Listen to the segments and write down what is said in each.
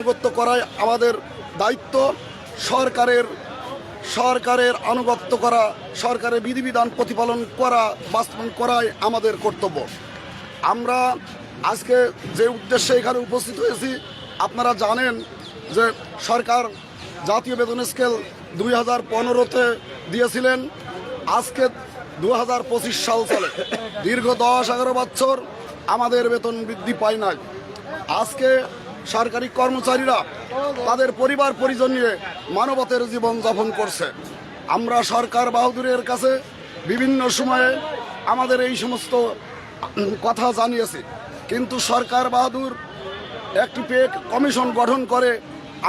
আনুগত্য করাই আমাদের দায়িত্ব। সরকারের সরকারের আনুগত্য করা, সরকারের বিধিবিধান প্রতিপালন করা, বাস্তবায়ন করাই আমাদের কর্তব্য। আমরা আজকে যে উদ্দেশ্যে এখানে উপস্থিত হয়েছি, আপনারা জানেন যে সরকার জাতীয় বেতন স্কেল দুই হাজার পনেরোতে দিয়েছিলেন। আজকে দু হাজার পঁচিশ সাল চলে। দীর্ঘ দশ এগারো বছর আমাদের বেতন বৃদ্ধি পায় নাই। আজকে সরকারি কর্মচারীরা তাদের পরিবার পরিজন নিয়ে মানবতের জীবন যাপন করছে। আমরা সরকার বাহাদুরের কাছে বিভিন্ন সময়ে আমাদের এই সমস্ত কথা জানিয়েছি। কিন্তু সরকার বাহাদুর একটি পে কমিশন গঠন করে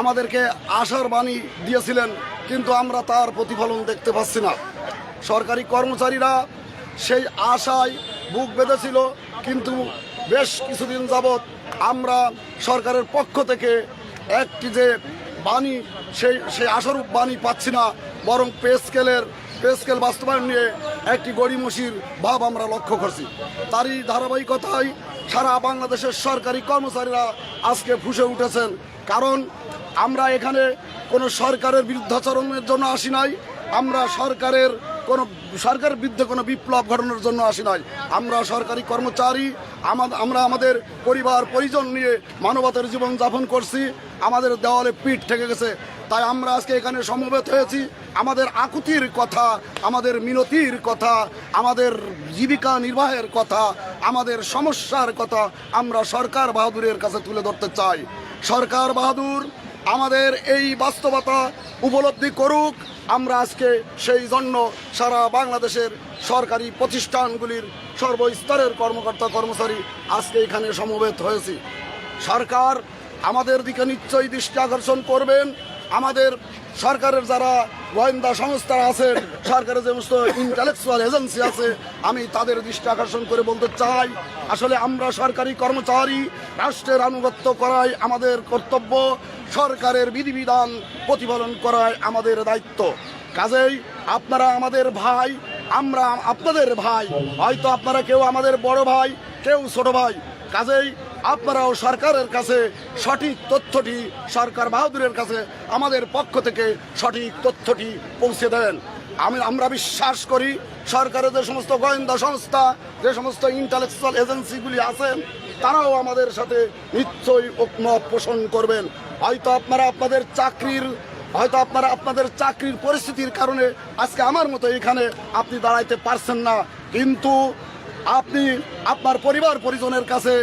আমাদেরকে আশার বাণী দিয়েছিলেন, কিন্তু আমরা তার প্রতিফলন দেখতে পাচ্ছি না। সরকারি কর্মচারীরা সেই আশায় বুক বেঁধেছিল, কিন্তু বেশ কিছুদিন যাবৎ আমরা সরকারের পক্ষ থেকে একটি যে বাণী, সেই সেই আশারূপ বাণী পাচ্ছি না, বরং পে স্কেলের, পে স্কেল বাস্তবায়ন নিয়ে একটি গড়িমসির ভাব আমরা লক্ষ্য করছি। তারই ধারাবাহিকতায় সারা বাংলাদেশের সরকারি কর্মচারীরা আজকে ফুসে উঠেছেন। কারণ আমরা এখানে কোনো সরকারের বিরুদ্ধাচরণের জন্য আসি নাই, আমরা সরকারের কোনো সরকারের বিরুদ্ধে কোনো বিপ্লব ঘটানোর জন্য আসি নাই। আমরা সরকারি কর্মচারী আমা- আমরা আমাদের পরিবার, পরিজন নিয়ে মানবতার জীবন যাপন করছি। আমাদের দেওয়ালে পিঠ ঠেকে গেছে। তাই আমরা আজকে এখানে সমবেত হয়েছি। আমাদের আকুতির কথা, আমাদের মিনতির কথা, আমাদের জীবিকা নির্বাহের কথা, আমাদের সমস্যার কথা আমরা সরকার বাহাদুরের কাছে তুলে ধরতে চাই। সরকার বাহাদুর আমাদের এই বাস্তবতা উপলব্ধি করুক। আমরা আজকে সেই জন্য সারা বাংলাদেশের সরকারি প্রতিষ্ঠানগুলির সর্বস্তরের কর্মকর্তা কর্মচারী আজকে এখানে সমবেত হয়েছি। সরকার আমাদের দিকে নিশ্চয়ই দৃষ্টি আকর্ষণ করবেন। আমাদের সরকারের যারা গোয়েন্দা সংস্থা আছে সরকারের যে সমস্ত ইন্টালেকচুয়াল এজেন্সি আছে, আমি তাদের দৃষ্টি আকর্ষণ করে বলতে চাই, আসলে আমরা সরকারি কর্মচারী, রাষ্ট্রের আনুগত্য করাই আমাদের কর্তব্য। সরকারের বিধিবিধান প্রতিপালন করায় আমাদের দায়িত্ব। কাজেই আপনারা আমাদের ভাই, আমরা আপনাদের ভাই, হয়তো আপনারা কেউ আমাদের বড় ভাই, কেউ ছোট ভাই। কাজেই আপনারাও সরকারের কাছে সঠিক তথ্যটি, সরকার বাহাদুরের কাছে আমাদের পক্ষ থেকে সঠিক তথ্যটি পৌঁছে দেন। আমি, আমরা বিশ্বাস করি সরকারের যে সমস্ত গোয়েন্দা সংস্থা, যে সমস্ত ইন্টালেকচুয়াল এজেন্সিগুলি আছেন, তারাও আমাদের সাথে নিশ্চয়ই ঐকমত পোষণ করবেন। হয়তো আপনারা আপনাদের চাকরির, হয়তো আপনারা আপনাদের চাকরির পরিস্থিতির কারণে আজকে আমার মতো এখানে আপনি দাঁড়াইতে পারছেন না। কিন্তু আপনি আপনার পরিবার পরিজনের কাছে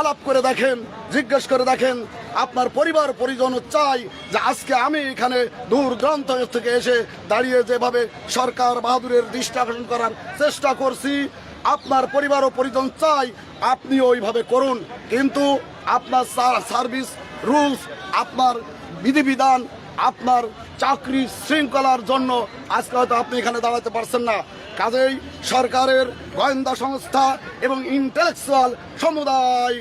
আলাপ করে দেখেন, জিজ্ঞেস করে দেখেন, আপনার পরিবার পরিজনও চাই যে আজকে আমি এখানে দূর দূরান্ত থেকে এসে দাঁড়িয়ে যেভাবে সরকার বাহাদুরের দৃষ্টি আকর্ষণ করার চেষ্টা করছি, আপনার পরিবার ও পরিজন চাই আপনি ওইভাবে করুন। কিন্তু আপনার সার্ভিস রুলস, আপনার বিধিবিধান, আপনার চাকরি শৃঙ্খলার জন্য আজকে হয়তো আপনি এখানে দাঁড়াতে পারছেন না। কাজেই সরকারের গোয়েন্দা সংস্থা এবং ইন্টেলেকচুয়াল সমুদায়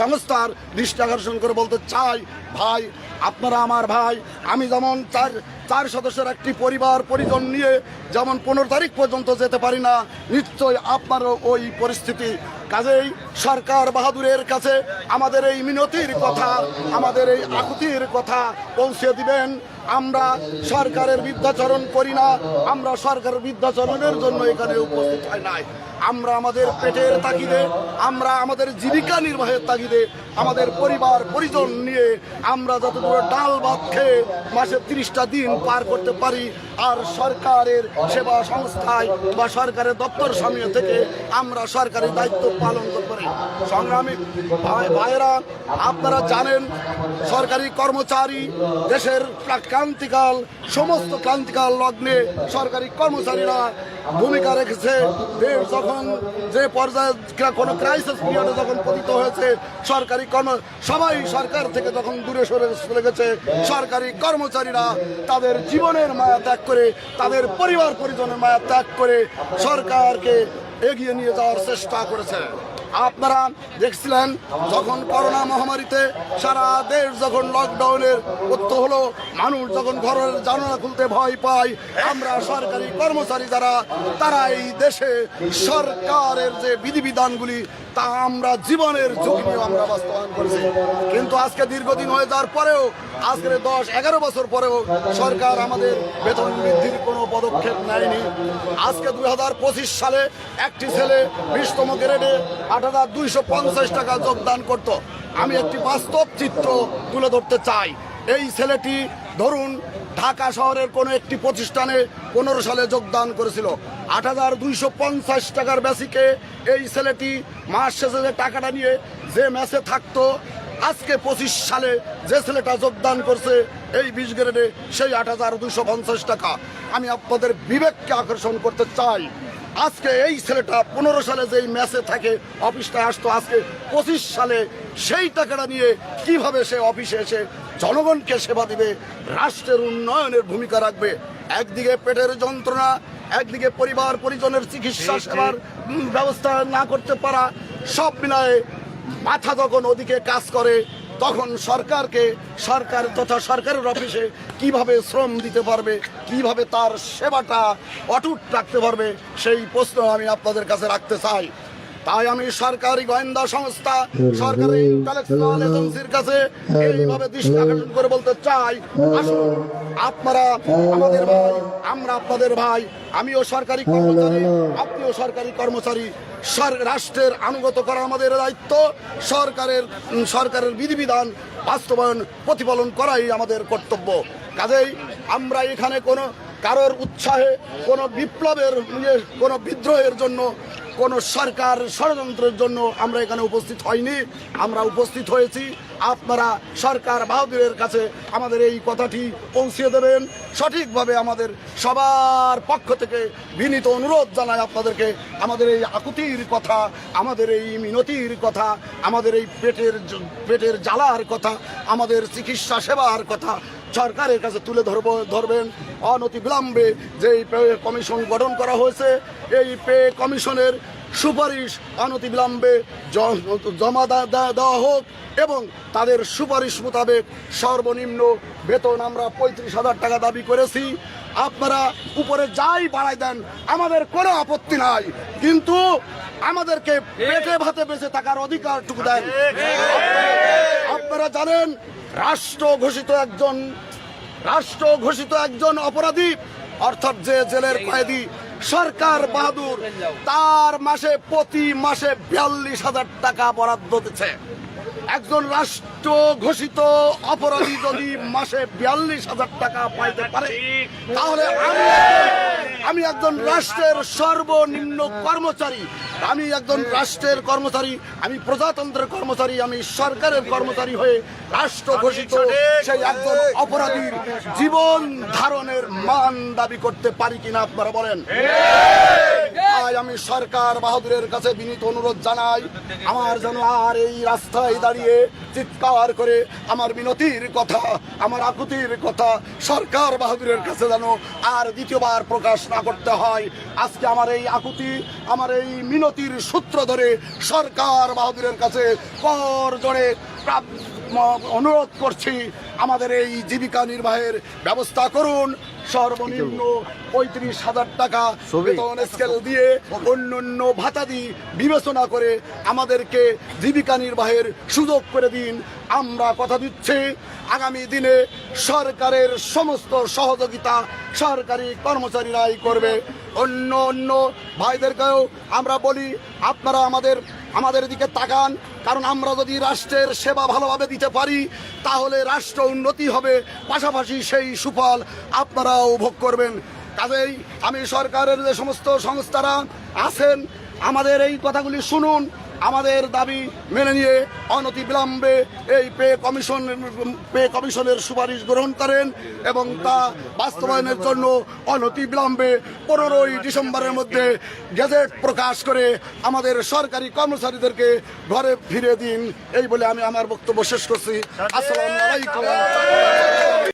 সংস্থার দৃষ্টি আকর্ষণ করে বলতে চাই, ভাই, আপনারা আমার ভাই, আমি যেমন চার চার সদস্যের একটি পরিবার, পরিজন নিয়ে যেমন পনেরো তারিখ পর্যন্ত যেতে পারি না, নিশ্চয়ই আপনারও ওই পরিস্থিতি কাজেই সরকার বাহাদুরের কাছে আমাদের এই মিনতির কথা, আমাদের এই আকুতির কথা পৌঁছে দিবেন। আমরা সরকারের বৃদ্ধাচরণ করি না, আমরা সরকারের বৃদ্ধাচরণের জন্য এখানে উপস্থিত হয় নাই। আমরা আমাদের পেটের তাগিদে, আমরা আমাদের জীবিকা নির্বাহের তাগিদে, আমাদের পরিবার, পরিজন নিয়ে আমরা যতদূর ডাল ভাত খেয়ে মাসে তিরিশটা দিন পার করতে পারি, আর সরকারের সেবা সংস্থায় বা সরকারের দপ্তর সামনে থেকে আমরা সরকারি দায়িত্ব পালন করতে পারি। সংগ্রামী ভাই, ভাইয়েরা, আপনারা জানেন, সরকারি কর্মচারী, দেশের ক্রান্তিকাল সমস্ত ক্রান্তিকাল লগ্নে সরকারি কর্মচারীরা ভূমিকা রেখেছে। যখন যে পর্যায়ে কোনো ক্রাইসিস পিরিয়ডে যখন পতিত হয়েছে সরকারি কর্ম, সবাই সরকার থেকে যখন দূরে সরে চলে গেছে, সরকারি কর্মচারীরা তাদের জীবনের মায়া ত্যাগ করে, তাদের পরিবার পরিজনের মায়া ত্যাগ করে সরকারকে এগিয়ে নিয়ে যাওয়ার চেষ্টা করেছে। আপনারা দেখছিলেন যখন করোনা মহামারীতে সারা দেশ যখন লকডাউনের করতে হলো, মানুষ যখন ঘরের জানালা খুলতে ভয় পায়, আমরা সরকারি কর্মচারী যারা তারা এই দেশে সরকারের যে বিধিবিধানগুলি তা আমরা জীবনের ঝুঁকি নিয়ে আমরা বাস্তবায়ন করেছি। কিন্তু আজকে দীর্ঘদিন হয়ে যাওয়ার পরেও আজকে দশ, এগারো বছর পরেও সরকার আমাদের বেতন বৃদ্ধির কোনো পদক্ষেপ নেয়নি। আজকে দুই হাজার পঁচিশ সালে একটি ছেলে বিশতম গ্রেডে আট হাজার দুইশো পঞ্চাশ টাকা যোগদান করত। আমি একটি বাস্তব চিত্র তুলে ধরতে চাই। এই ছেলেটি, ধরুন, ঢাকা শহরের কোনো একটি প্রতিষ্ঠানে পনেরো সালে যোগদান করেছিল। আট হাজার দুইশো পঞ্চাশ টাকার বেসিকে এই ছেলেটি মাস শেষে যে টাকাটা নিয়ে যে ম্যাচে থাকতো, আজকে পঁচিশ সালে যে ছেলেটা যোগদান করছে এই বিশ গ্রেডে সেই আট হাজার দুইশো পঞ্চাশ টাকা। আমি আপনাদের বিবেককে আকর্ষণ করতে চাই। আজকে এই ছেলেটা পনেরো সালে যেই ম্যাচে থাকে অফিসটা আসতো, আজকে পঁচিশ সালে সেই টাকাটা নিয়ে কীভাবে সে অফিসে এসে জনগণকে সেবা দিবে, রাষ্ট্রের উন্নয়নের ভূমিকা রাখবে, একদিকে পেটের যন্ত্রণা একদিকে পরিবার পরিজনের চিকিৎসা সেবার ব্যবস্থা না করতে পারা সব মিলায়ে মাথা যখন ওদিকে কাজ করে তখন সরকারকে সরকার তথা সরকারের অফিসে কীভাবে শ্রম দিতে পারবে কীভাবে তার সেবাটা অটুট রাখতে পারবে সেই প্রশ্ন আমি আপনাদের কাছে রাখতে চাই। তাই আমি সরকারি গোয়েন্দা সংস্থা সরকারি কালেকশন এজেন্সির কাছে এইভাবে দৃষ্টি আকর্ষণ করে বলতে চাই। আসুন আপনারা আমাদের ভাই আমরা আপনাদের ভাই আমিও সরকারি কর্মচারী আপনিও সরকারি কর্মচারী। রাষ্ট্রের আনুগত করা আমাদের দায়িত্ব। সরকারের সরকারের বিধিবিধান বাস্তবায়ন প্রতিপালন করাই আমাদের কর্তব্য। কাজেই আমরা এখানে কোনো কারোর উৎসাহে কোনো বিপ্লবের ইয়ে, কোনো বিদ্রোহের জন্য কোনো সরকার ষড়যন্ত্রের জন্য আমরা এখানে উপস্থিত হইনি আমরা উপস্থিত হয়েছি। আপনারা সরকার বাহাদুরের কাছে আমাদের এই কথাটি পৌঁছিয়ে দেবেন। সঠিকভাবে আমাদের সবার পক্ষ থেকে বিনীত অনুরোধ জানাই আপনাদেরকে। আমাদের এই আকুতির কথা, আমাদের এই মিনতির কথা, আমাদের এই পেটের পেটের জ্বালার কথা, আমাদের চিকিৎসা সেবার কথা সরকারের কাছে তুলে ধরব ধরবেন অনতি বিলম্বে যে পে কমিশন গঠন করা হয়েছে এই পে কমিশনের সুপারিশ অনতি বিলম্বে জমা দেওয়া হোক এবং তাদের সুপারিশ মোতাবেক সর্বনিম্ন বেতন আমরা পঁয়ত্রিশ হাজার টাকা দাবি করেছি। আপনারা উপরে যাই বাড়াই দেন আমাদের কোনো আপত্তি নাই। কিন্তু আমাদেরকে পেটে ভাতে বেঁচে থাকার অধিকারটুকু দেন। আপনারা জানেন রাষ্ট্র ঘোষিত একজন, রাষ্ট্র ঘোষিত একজন অপরাধী। অর্থাৎ যে জেলের কয়েদি সরকার বাহাদুর, তার মাসে, প্রতি মাসে বিয়াল্লিশ হাজার টাকা বরাদ্দ দিচ্ছে। একজন রাষ্ট্র ঘোষিত অপরাধী যদি মাসে বিয়াল্লিশ হাজার টাকা পাইতে পারে তাহলে আমি আমি একজন রাষ্ট্রের সর্বনিম্ন কর্মচারী। আমি একজন রাষ্ট্রের কর্মচারী আমি প্রজাতন্ত্রের কর্মচারী আমি সরকারের কর্মচারী হয়ে রাষ্ট্র ঘোষিত সেই একজন অপরাধীর জীবন ধারণের মান দাবি করতে পারি কিনা আপনারা বলেন? তাই আমি সরকার বাহাদুরের কাছে বিনীত অনুরোধ জানাই, আমার যেন আর এই রাস্তায় দাঁড়িয়ে চিৎকার করে আমার মিনতির কথা, আমার আকুতির কথা সরকার বাহাদুরের কাছে যেন আর দ্বিতীয়বার প্রকাশ না করতে হয়। আজকে আমার এই আকুতি, আমার এই মিনতির সূত্র ধরে সরকার বাহাদুরের কাছে কর জোরে অনুরোধ করছি, আমাদের এই জীবিকা নির্বাহের ব্যবস্থা করুন। সর্বনিম্ন পঁয়ত্রিশ হাজার টাকা বেতন স্কেল দিয়ে অন্য অন্য ভাতা দিয়ে বিবেচনা করে আমাদেরকে জীবিকা নির্বাহের সুযোগ করে দিন। আমরা কথা দিচ্ছি আগামী দিনে সরকারের সমস্ত সহযোগিতা সরকারি কর্মচারীরাই করবে। অন্য অন্য ভাইদেরকেও আমরা বলি, আপনারা আমাদের আমাদের দিকে তাকান, কারণ আমরা যদি রাষ্ট্রের সেবা ভালোভাবে দিতে পারি, তাহলে রাষ্ট্র উন্নতি হবে। পাশাপাশি সেই সুফল আপনারাও ভোগ করবেন। কাজেই আমি সরকারের যে সমস্ত সংস্থারা আছেন, আমাদের এই কথাগুলি শুনুন আমাদের দাবি মেনে নিয়ে অনতি বিলম্বে এই পে কমিশন, পে কমিশনের সুপারিশ গ্রহণ করেন এবং তা বাস্তবায়নের জন্য অনতি বিলম্বে পনেরোই ডিসেম্বরের মধ্যে গেজেট প্রকাশ করে আমাদের সরকারি কর্মচারীদেরকে ঘরে ফিরে দিন। এই বলে আমি আমার বক্তব্য শেষ করছি। আসসালামু আলাইকুম।